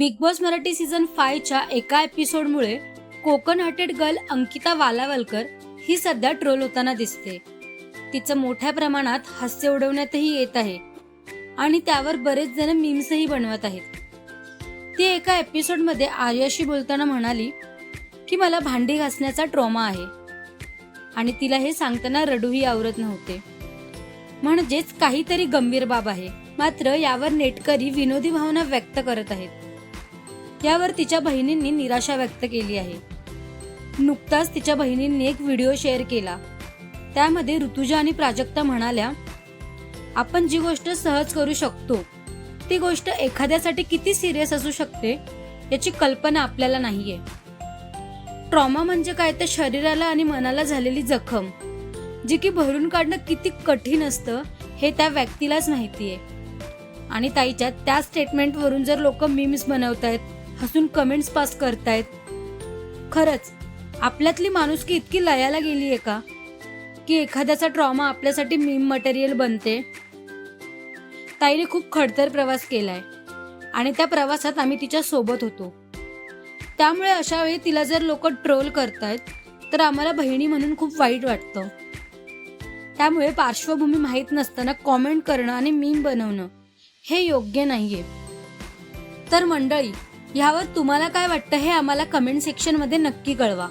Big boss Marathi season फायच्या एका एपिसोडमुळे कोकण हटेड गर्ल अंकिता वालावलकर ही सध्या ट्रोल होताना दिसते. तिचं मोठ्या प्रमाणात हास्य उडवण्यातही येत आहे आणि त्यावर बरेच जण मीम्सही बनवत आहेत. ती एका एपिसोडमध्ये आर्याशी बोलताना म्हणाली की मला भांडी घासण्याचा ट्रॉमा आहे. आणि तिला हे सांगताना रडूही आवरत नव्हते. म्हणजेच काहीतरी गंभीर बाब आहे. मात्र यावर नेटकरी विनोदी भावना व्यक्त करत आहेत. यावर तिच्या बहिणींनी निराशा व्यक्त केली आहे. नुकताच तिच्या बहिणींनी एक व्हिडिओ शेअर केला. त्यामध्ये ऋतुजा आणि प्राजक्ता म्हणाल्या आपण जी गोष्ट सहज करू शकतो ती गोष्ट एखाद्यासाठी किती सिरियस असू शकते याची कल्पना आपल्याला नाहीये. ट्रॉमा म्हणजे काय? तर शरीराला आणि मनाला झालेली जखम जी की भरून काढणं किती कठीण असतं हे त्या व्यक्तीलाच माहितीये. आणि ताईच्या त्या स्टेटमेंटवरून जर लोक मीम्स आहेत हसून कमेंट्स पास करतायत. खरंच आपल्यातली माणुसकी इतकी लयाला गेली आहे का? की एखाद्याचा ट्रॉमा आपल्यासाठी मीम मटेरियल बनते. ताईने खूप खडतर प्रवास केलाय. आणि त्या प्रवासात आम्ही तिच्या सोबत होतो. त्यामुळे अशा वेळी तिला जर लोक ट्रोल करतायत तर आम्हाला बहिणी म्हणून खूप वाईट वाटतं. त्यामुळे पार्श्वभूमी माहीत नसताना कॉमेंट करणं आणि मीम बनवणं हे योग्य नाहीये. तर मंडळी ह्यावर तुम्हाला काय वाटतं हे आम्हाला कमेंट सेक्शनमध्ये नक्की कळवा.